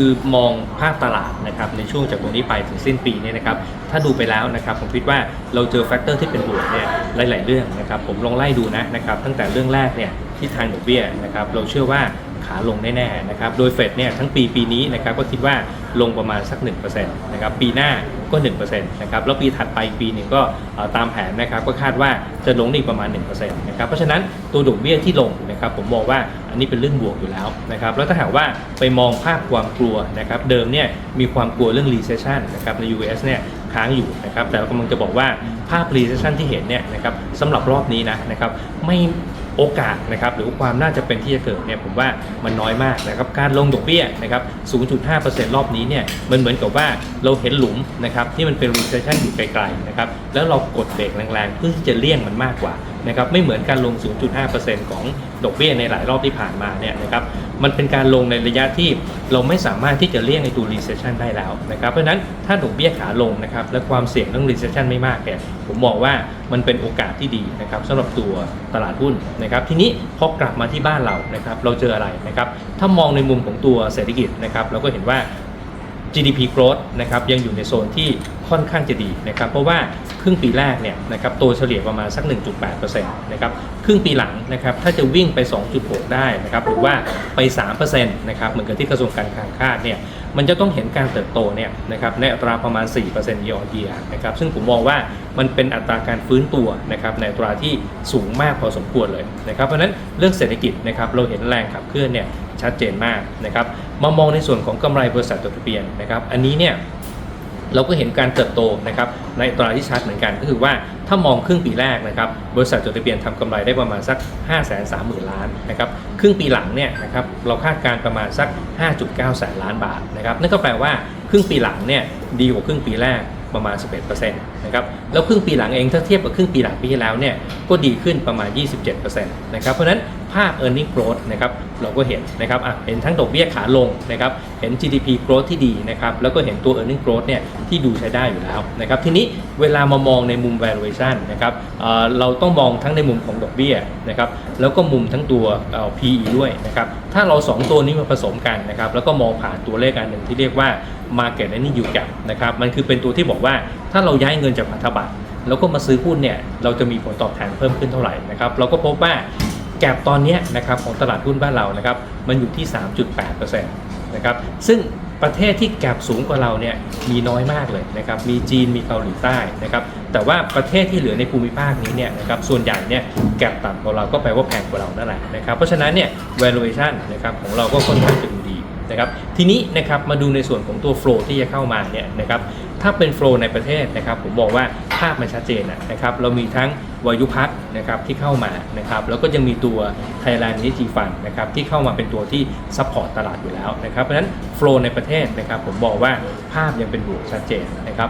คือมองภาพตลาดนะครับในช่วงจากตรงนี้ไปถึงสิ้นปีเนี่ยนะครับถ้าดูไปแล้วนะครับผมคิดว่าเราเจอแฟกเตอร์ที่เป็นบวกเนี่ยหลาย ๆ เรื่องนะครับผมลองไล่ดูนะนะครับตั้งแต่เรื่องแรกเนี่ยที่ทางดอกเบี้ยนะครับเราเชื่อว่าขาลงแน่ๆนะครับโดยเฟดเนี่ยทั้งปีปีนี้นะครับก็คิดว่าลงประมาณสัก1%นะครับปีหน้าก็1%นะครับแล้วปีถัดไปปีหนึ่งก็ตามแผนนะครับก็คาดว่าจะลงอีกประมาณ1%นะครับเพราะฉะนั้นตัวดอกเบี้ยที่ลงนะครับผมมองว่า อันนี้เป็นเรื่องบวกอยู่แล้วนะครับแล้วถ้าหากว่าไปมองภาพความกลัวนะครับเดิมเนี่ยมีความกลัวเรื่อง recession นะครับใน US เนี่ยค้างอยู่นะครับแต่กำลังจะบอกว่าภาพ recession ที่เห็นเนี่ยนะครับสำหรับรอบนี้นะนะครับไม่โอกาสนะครับหรือความน่าจะเป็นที่จะเกิดเนี่ยผมว่ามันน้อยมากนะครับการลงดอกเบี้ยนะครับ 0.5%รอบนี้เนี่ยมันเหมือนกับว่าเราเห็นหลุมนะครับที่มันเป็น recession อยู่ไกลๆนะครับแล้วเรากดเบรกแรงๆเพื่อที่จะเลี่ยงมันมากกว่า นะครับไม่เหมือนการลง 0.5%ของดอกเบี้ยในหลายรอบที่ผ่านมาเนี่ยนะครับมันเป็นการลงในระยะที่เราไม่สามารถที่จะเลี่ยงในตัว recession ได้แล้วนะครับเพราะฉะนั้นถ้าดอกเบี้ยขาลงนะครับและความเสี่ยงเรื่อง recession ไม่มากเนี่ยผมมองว่ามันเป็นโอกาสที่ดีนะครับสำหรับตัวตลาดหุ้นนะครับทีนี้พอกลับมาที่บ้านเรานะครับเราเจออะไรนะครับถ้ามองในมุมของตัวเศรษฐกิจนะครับเราก็เห็นว่า GDP growth นะครับยังอยู่ในโซนที่ค่อนข้างจะดีนะครับเพราะว่าครึ่งปีแรกเนี่ยนะครับโตเฉลี่ยประมาณสัก 1.8%นะครับครึ่งปีหลังนะครับถ้าจะวิ่งไป 2.6 ได้นะครับหรือว่าไป 3%นะครับเหมือนกับที่กระทรวงการคลังคาดเนี่ยมันจะต้องเห็นการเติบโตเนี่ยนะครับในอัตราประมาณ 4% year on year นะครับซึ่งผมมองว่ามันเป็นอัตราการฟื้นตัวนะครับในอัตราที่สูงมากพอสมควรเลยนะครับเพราะฉะนั้นเรื่องเศรษฐกิจนะครับเราเห็นแรงขับเคลื่อนเนี่ย ชัดเจนมากนะครับมามองในส่วนของกำไรบริษัทจดทะเบียนนะครับ อันนี้เนี่ยเราก็เห็นการเติบโตนะครับในตราที่ชัดเหมือนกันก็คือว่าถ้ามองครึ่งปีแรกนะครับบริษัทจดทะเบียนทำกำไรได้ประมาณสัก 5 3 0 0 0 0 ล้านนะครับครึ่งปีหลังเนี่ยนะครับเราคาดการประมาณสัก 5.9 แสนล้านบาทนะครับนั่นก็แปลว่าครึ่งปีหลังเนี่ยดีกว่าครึ่งปีแรกประมาณ 11%นะครับแล้วครึ่งปีหลังเองถ้าเทียบกับครึ่งปีหลังปีที่แล้วเนี่ยก็ดีขึ้นประมาณ 27%นะครับเพราะฉะนั้น ภาพ e a r n i n g growth นะครับเราก็เห็นนะครับอะเห็นทั้งดอกเบี้ยขาลงนะครับเห็น GDP growth ที่ดีนะครับแล้วก็เห็นตัว e a r n i n g growth เนี่ยที่ดูใช้ได้อยู่แล้วนะครับทีนี้เวลามามองในมุม valuation นะครับเเราต้องมองทั้งในมุมของดอกเบี้ยนะครับแล้วก็มุมทั้งตัวเอ่อ PE ด้วยนะครับถ้าเรา 2 ตัวนี้มาผสมกันนะครับแล้วก็มองผ่านตัวเลขอันหนึ่งที่เรียกว่า market a n y yield gap นะครับมันคือเป็นตัวที่บอกว่าถ้าเราย้ายเงินจากพันธบัตรแล้วก็มาซื้อหุ้นเนี่ยเราจะมีผลตอบแทนเพิ่มขึ้นเท่าไหร่นะครับเราก็พบว่า แกลบตอนนี้นะครับของตลาดหุ้นบ้านเรานะครับมันอยู่ที่ 3.8%นะครับซึ่งประเทศที่แกลบสูงกว่าเราเนี่ยมีน้อยมากเลยนะครับมีจีนมีเกาหลีใต้นะครับแต่ว่าประเทศที่เหลือในภูมิภาคนี้เนี่ยนะครับส่วนใหญ่เนี่ยแกลบต่ำกว่าเราก็แปลว่าแพงกว่าเรานั่นแหละนะครับเพราะฉะนั้นเนี่ย valuation นะครับของเราก็ค่อนข้างจะดูดีนะครับทีนี้นะครับมาดูในส่วนของตัว flow ที่จะเข้ามาเนี่ยนะครับถ้าเป็น flow ในประเทศนะครับผมบอกว่าภาพมันชัดเจนนะครับเรามีทั้ง วายุพักนะครับที่เข้ามานะครับแล้วก็ยังมีตัวไทยแลนด์นิจีฟันนะครับที่เข้ามาเป็นตัวที่ซัพพอร์ตตลาดอยู่แล้วนะครับเพราะฉะนั้นโฟลในประเทศนะครับผมบอกว่าภาพยังเป็นบวกชัดเจนนะครับ